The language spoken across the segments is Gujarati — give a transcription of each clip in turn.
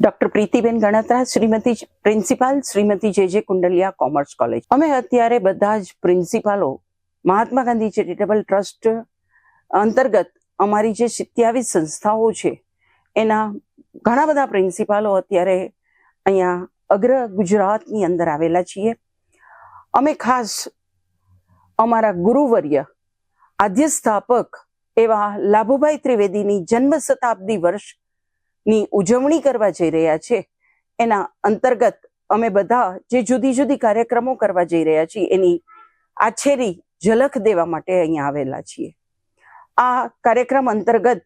Doctor Pritiben Ganatra Shrimati principal Shrimati J J Kundaliya commerce college. અમે અત્યારે બધા જ પ્રિન્સિપાલો, મહાત્મા ગાંધી ચેરિટેબલ ટ્રસ્ટ અંતર્ગત અમારી જે સિત્યાવીસ સંસ્થાઓ છે, એના ઘણા બધા પ્રિન્સિપાલો અત્યારે અહીંયા અગ્ર ગુજરાતની અંદર આવેલા છીએ. અમે ખાસ અમારા ગુરુવર્ય આદ્ય સ્થાપક એવા લાભુભાઈ ત્રિવેદીની જન્મ શતાબ્દી વર્ષની ઉજવણી કરવા જઈ રહ્યા છે. એના અંતર્ગત અમે બધા જે જુદી જુદી કાર્યક્રમો કરવા જઈ રહ્યા છીએ, એની આછેરી ઝલક દેવા માટે અહીંયા આવેલા છીએ. આ કાર્યક્રમ અંતર્ગત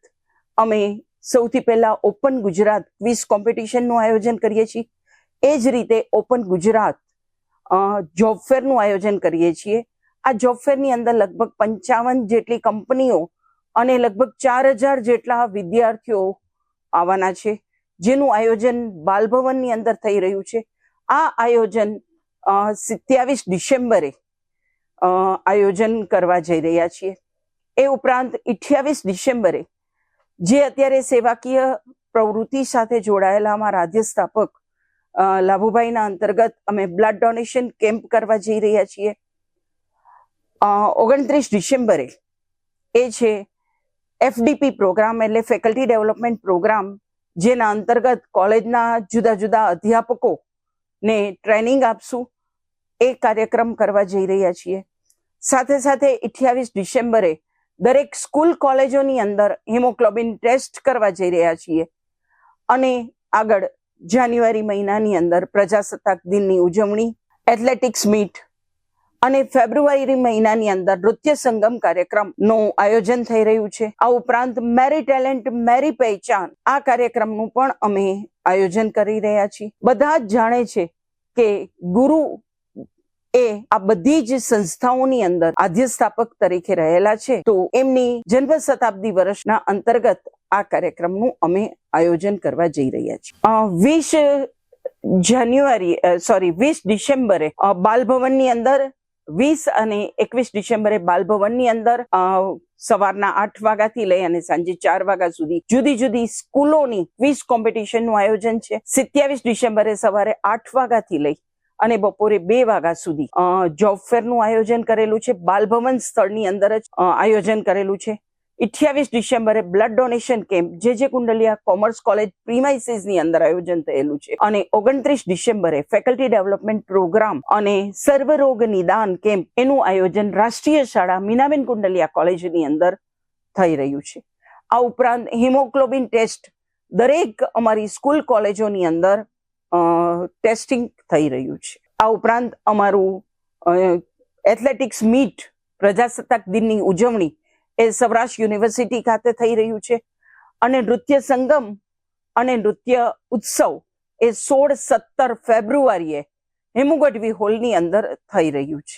અમે સૌથી પહેલા ઓપન ગુજરાત ક્વિઝ કોમ્પિટિશનનું આયોજન કરીએ છીએ. એ જ રીતે ઓપન ગુજરાત જોબ ફેરનું આયોજન કરીએ છીએ. આ જોબ ફેરની અંદર લગભગ પંચાવન જેટલી કંપનીઓ અને લગભગ ચાર હજાર જેટલા વિદ્યાર્થીઓ આવવાના છે. જેનું આયોજન બાલભવનની અંદર થઈ રહ્યું છે. આ આયોજન સિત્યાવીસ ડિસેમ્બરે આયોજન કરવા જઈ રહ્યા છીએ. એ ઉપરાંત અઠ્યાવીસ ડિસેમ્બરે, જે અત્યારે સેવાકીય પ્રવૃત્તિ સાથે જોડાયેલા અમારા રાજ્ય સ્થાપક લાભુભાઈના અંતર્ગત અમે બ્લડ ડોનેશન કેમ્પ કરવા જઈ રહ્યા છીએ. ઓગણત્રીસ ડિસેમ્બરે, એ છે એફડીપી પ્રોગ્રામ એટલે ફેકલ્ટી ડેવલપમેન્ટ પ્રોગ્રામ જેના અંતર્ગત કોલેજના જુદા જુદા અધ્યાપકો ને ટ્રેનિંગ આપશું, એ કાર્યક્રમ કરવા જઈ રહ્યા છીએ. સાથે સાથે અઠ્યાવીસ ડિસેમ્બરે દરેક સ્કૂલ કોલેજોની અંદર હિમોગ્લોબિન ટેસ્ટ કરવા જઈ રહ્યા છીએ. અને આગળ જાન્યુઆરી મહિનાની અંદર પ્રજાસત્તાક દિનની ઉજવણી એથ્લેટિક્સ મીટ અને ફેબ્રુઆરી મહિનાની અંદર નૃત્ય સંગમ કાર્યક્રમનું આયોજન થઈ રહ્યું છે. આ ઉપરાંત મેરી ટેલેન્ટ, મેરી પહેચાન આ કાર્યક્રમનું પણ અમે આયોજન કરી રહ્યા છીએ. બધા જ જાણે છે કે ગુરુ એ આ બધી જ સંસ્થાઓની અંદર આધ્યસ્થાપક તરીકે રહેલા છે. તો એમની જન્મ શતાબ્દી વર્ષના અંતર્ગત આ કાર્યક્રમનું અમે આયોજન કરવા જઈ રહ્યા છીએ. વીસ જાન્યુઆરી સોરી વીસ ડિસેમ્બરે બાલભવનની અંદર વીસ અને એકવીસ ડિસેમ્બરે બાલભવનની અંદર સવારના આઠ વાગ્યાથી લઈ અને સાંજે ચાર વાગ્યા સુધી જુદી જુદી સ્કૂલોની ક્વિઝ કોમ્પિટિશનનું આયોજન છે. સિત્યાવીસ ડિસેમ્બરે સવારે આઠ વાગ્યાથી લઈ અને બપોરે બે વાગ્યા સુધી જોબ ફેરનું આયોજન કરેલું છે. બાલભવન સ્થળની અંદર જ આયોજન કરેલું છે. અઠ્યાવીસ ડિસેમ્બરે બ્લડ ડોનેશન કેમ્પ, જે જે કુંડલિયા કોમર્સ કોલેજ પ્રીમાઇસીસની અંદર આયોજન થયેલું છે. અને ઓગણત્રીસ ડિસેમ્બરે ફેકલ્ટી ડેવલપમેન્ટ પ્રોગ્રામ અને સર્વરોગ નિદાન કેમ્પ, એનું આયોજન રાષ્ટ્રીય શાળા મીનાબેન કુંડલિયા કોલેજની અંદર થઈ રહ્યું છે. આ ઉપરાંત હિમોગ્લોબિન ટેસ્ટ દરેક અમારી સ્કૂલ કોલેજોની અંદર ટેસ્ટિંગ થઈ રહ્યું છે. આ ઉપરાંત અમારું એથ્લેટિક્સ મીટ પ્રજાસત્તાક દિનની ઉજવણી એ સૌરાષ્ટ્ર યુનિવર્સિટી ખાતે થઈ રહ્યું છે. અને નૃત્ય સંગમ અને નૃત્ય ઉત્સવ એ સોળ સત્તર ફેબ્રુઆરીએ હેમુગઢવી હોલની અંદર થઈ રહ્યું છે.